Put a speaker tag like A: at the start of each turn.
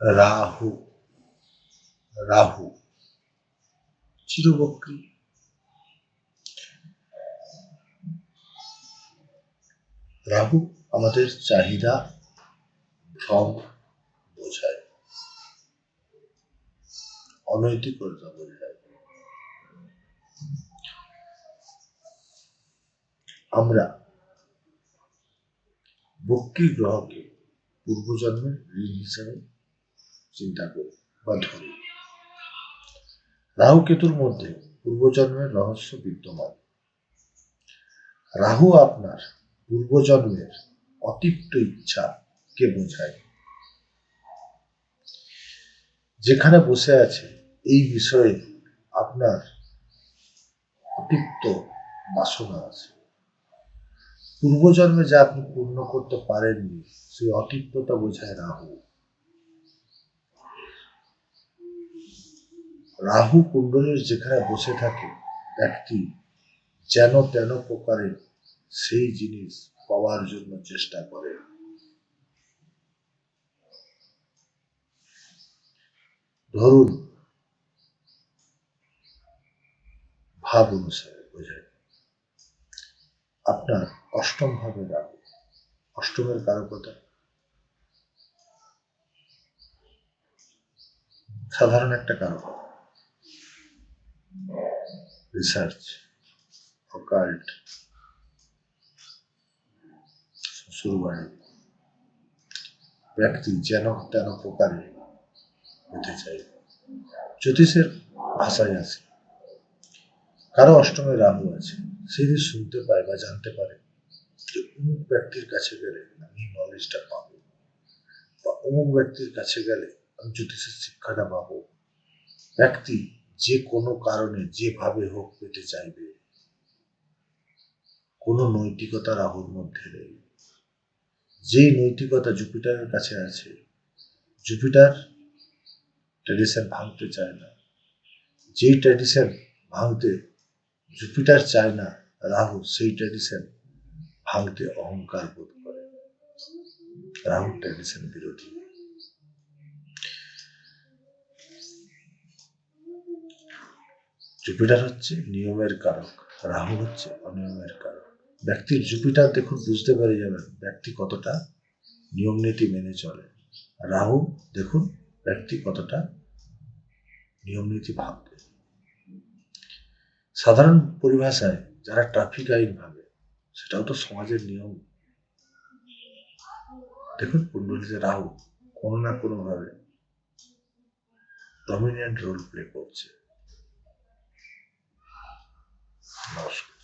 A: রাহু রাহু, চিরবক্রী। রাহু আমাদের চাহিদা ভ্রম বোঝায়। অনৈতিকতা বোঝায়। আমরা বক্রী গ্রহকে পূর্বজন্মের ঋণ হিসাবে চিন্তা করি বা ধরি রাহু কেতুর মধ্যে পূর্বজন্মের রহস্য বিদ্যমান। রাহু আপনার পূর্বজন্মের অতিপ্ত ইচ্ছাকে বোঝায়? যেখানে বসে আছে, এই বিষয়ে আপনার অতিপ্ত বাসনা আছে। পূর্বজন্মে যা আপনি পূর্ণ করতে পারেননি, সেই অতিপ্ততা বোঝায় রাহু। রাহু কুণ্ডলীর যেখানে বসে থাকে, ব্যক্তি যেন তেন প্রকারে সেই জিনিস পাওয়ার জন্য চেষ্টা করে। ধরুন, ভাব অনুসারে বোঝায়, আপনার অষ্টম ভাবে রাহু, অষ্টমের কারকতা। সাধারণ একটা কারকতা। রিসার্চ অকাল্ট শ্বশুরবাড়ি ব্যক্তি যেন তেন প্রকারে হতে চাই জ্যোতিষের ভাষায় আছে। কারও অষ্টমে রাহু আছে, সে যদি শুনতে পায় বা জানতে পারে যে অমুক ব্যক্তির কাছে গেলে আমি নলেজটা পাবো বা অমুক ব্যক্তির কাছে গেলে আমি জ্যোতিষের শিক্ষাটা পাবো। ব্যক্তি যে কোনো কারণে যেভাবে হোক পেতে চাইবে। কোনো নৈতিকতা রাহুর মধ্যে নেই। যেই নৈতিকতা জুপিটারের কাছে আছে, জুপিটার ট্র্যাডিশন ভাঙতে চায় না। যেই ট্র্যাডিশন ভাঙতে জুপিটার চায় না রাহু সেই ট্র্যাডিশন ভাঙতে অহংকার বোধ করে। রাহু ট্র্যাডিশন বিরোধী। জুপিটার হচ্ছে নিয়মের কারক, রাহু হচ্ছে অনিয়মের কারক। ব্যক্তির জুপিটার দেখুন, বুঝতে পেরে যাবেন ব্যক্তি কতটা নিয়ম নীতি মেনে চলে। রাহু দেখুন, ব্যক্তি কতটা নিয়ম নীতি ভাববে। সাধারণ পরিভাষায় যারা ট্রাফিক আইন ভাবে, সেটাও তো সমাজের নিয়ম। দেখুন কুণ্ডলিতে রাহু, কোনো না কোনো ভাবে ডমিনেন্ট রোল প্লে করছে। Nossa.